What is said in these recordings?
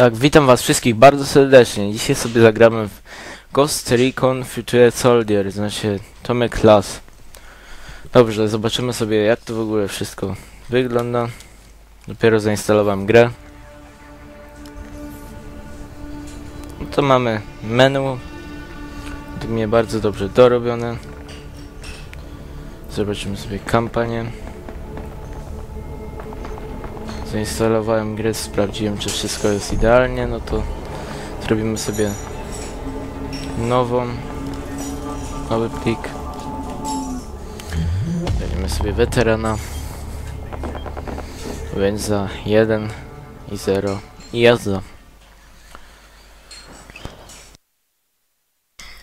Tak, witam was wszystkich bardzo serdecznie. Dzisiaj sobie zagramy w Ghost Recon Future Soldier, znaczy Tomek Las. Dobrze, zobaczymy sobie jak to w ogóle wszystko wygląda. Dopiero zainstalowałem grę. No to mamy menu. To mnie bardzo dobrze dorobione. Zobaczymy sobie kampanię. Zainstalowałem grę, sprawdziłem czy wszystko jest idealnie, no to zrobimy sobie nową, nowy plik. Weźmiemy sobie weterana. Więc za 1 i 0 i jazda.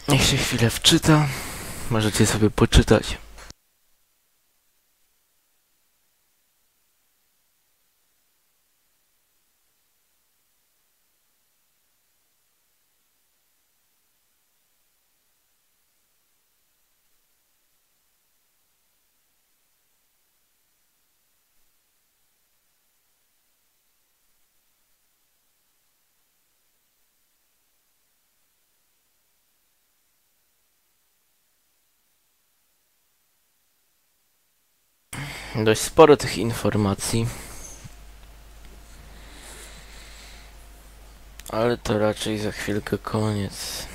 Niech się chwilę wczyta. Możecie sobie poczytać. Dość sporo tych informacji. Ale to raczej za chwilkę koniec.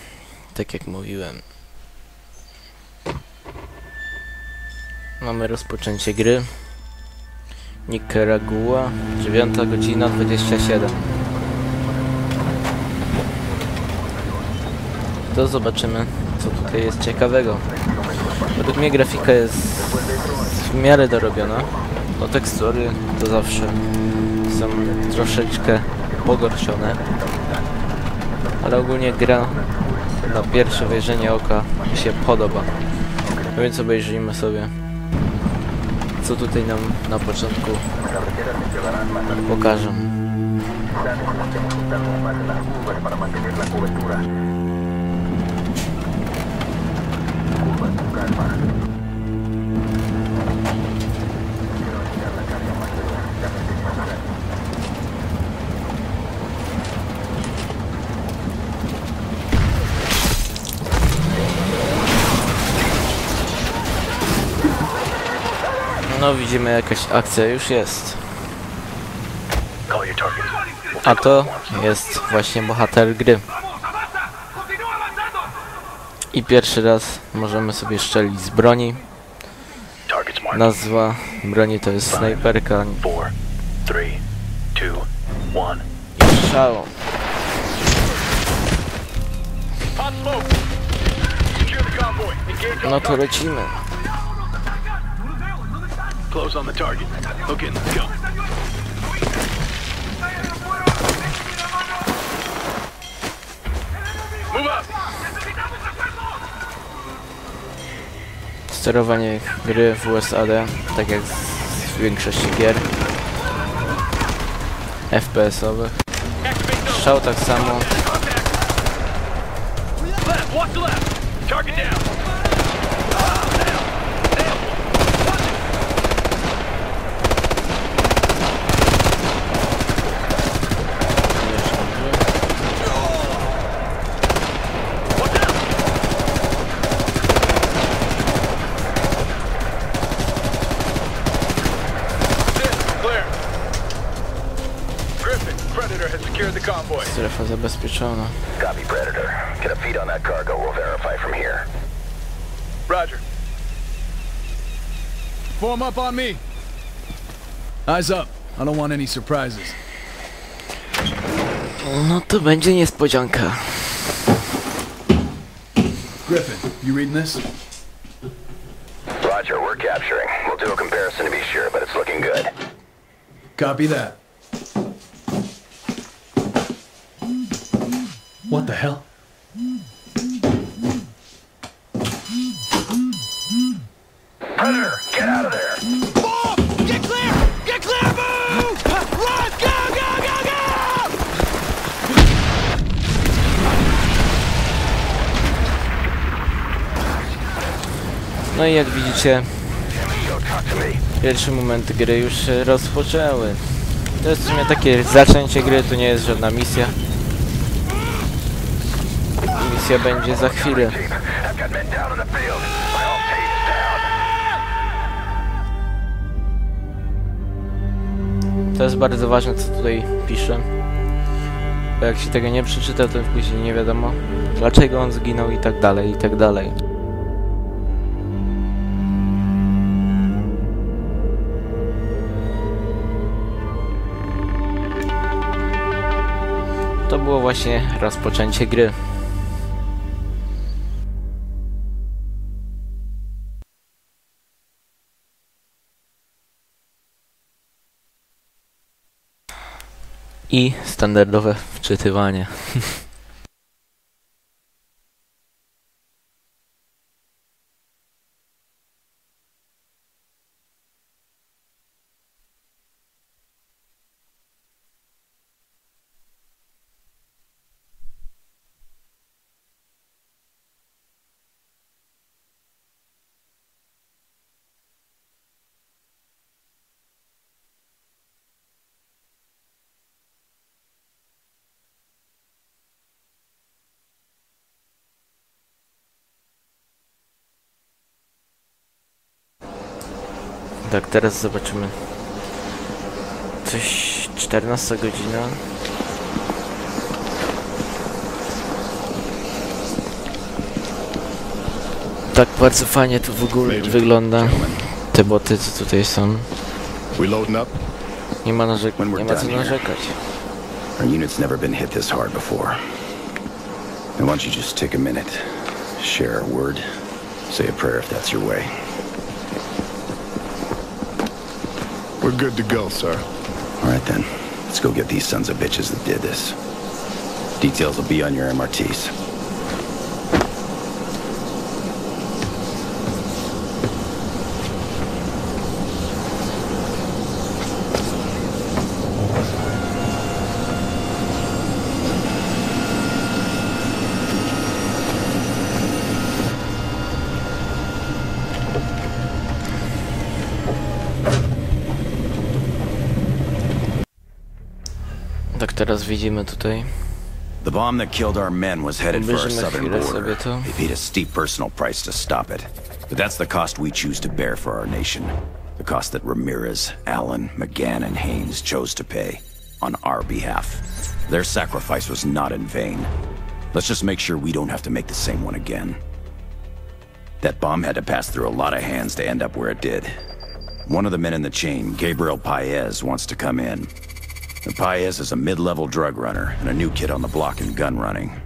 Tak jak mówiłem. Mamy rozpoczęcie gry. Nicaragua, 9 godzina 27. To zobaczymy, co tutaj jest ciekawego. Według mnie grafika jest w miarę dorobiona. No tekstury to zawsze są troszeczkę pogorszone. Ale ogólnie gra na pierwsze wejrzenie oka mi się podoba. No więc obejrzyjmy sobie co tutaj nam na początku pokażą. No widzimy jakaś akcja już jest. A to jest właśnie bohater gry. I pierwszy raz możemy sobie strzelić z broni. Nazwa broni to jest snajperka i strzał. No to lecimy. Close on the target. Let's go. Move up. Sterowanie gry w USAD, tak jak w większości gier FPS-owych. Strzał tak samo. Left. Watch left. Target down. Zabezpieczona. Copy, Predator. Get a feed on that cargo. We'll verify from here. Roger. Form up on me. Eyes up. I don't want any surprises. No to będzie niespodzianka. Griffin, you reading this? Roger, we're capturing. We'll do a comparison to be sure, but it's looking good. Copy that. What the hell? Predator, get out of there! Get clear! Get clear! Move! Run! Go! Go! Go! Go! No i jak widzicie, pierwsze momenty gry już się rozpoczęły. To jest w sumie takie zaczęcie gry, to nie jest żadna misja. Misja będzie za chwilę. To jest bardzo ważne, co tutaj piszę. Bo jak się tego nie przeczyta, to później nie wiadomo, dlaczego on zginął i tak dalej, i tak dalej. To było właśnie rozpoczęcie gry. I standardowe wczytywanie. Tak, teraz zobaczymy. Coś 14 godzina. Tak bardzo fajnie to w ogóle wygląda. Te boty, co tutaj są. Nie ma, narzek nie ma co narzekać. Our unit's never been hit this hard before. And why don't you just take a minute, share a word, say a prayer if that's your way. We're good to go, sir. All right then, let's go get these sons of bitches that did this. Details will be on your MRTs. Teraz widzimy tutaj. The bomb that killed our men was headed for our southern border. They paid a steep personal price to stop it. But that's the cost we choose to bear for our nation. The cost that Ramirez, Allen, McGann, and Haynes chose to pay on our behalf. Their sacrifice was not in vain. Let's just make sure we don't have to make the same one again. That bomb had to pass through a lot of hands to end up where it did. One of the men in the chain, Gabriel Paez, wants to come in. And Paez is a mid-level drug runner and a new kid on the block in gun running.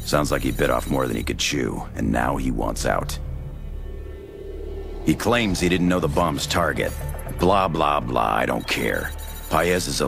Sounds like he bit off more than he could chew, and now he wants out. He claims he didn't know the bomb's target. Blah, blah, blah, I don't care. Paez is a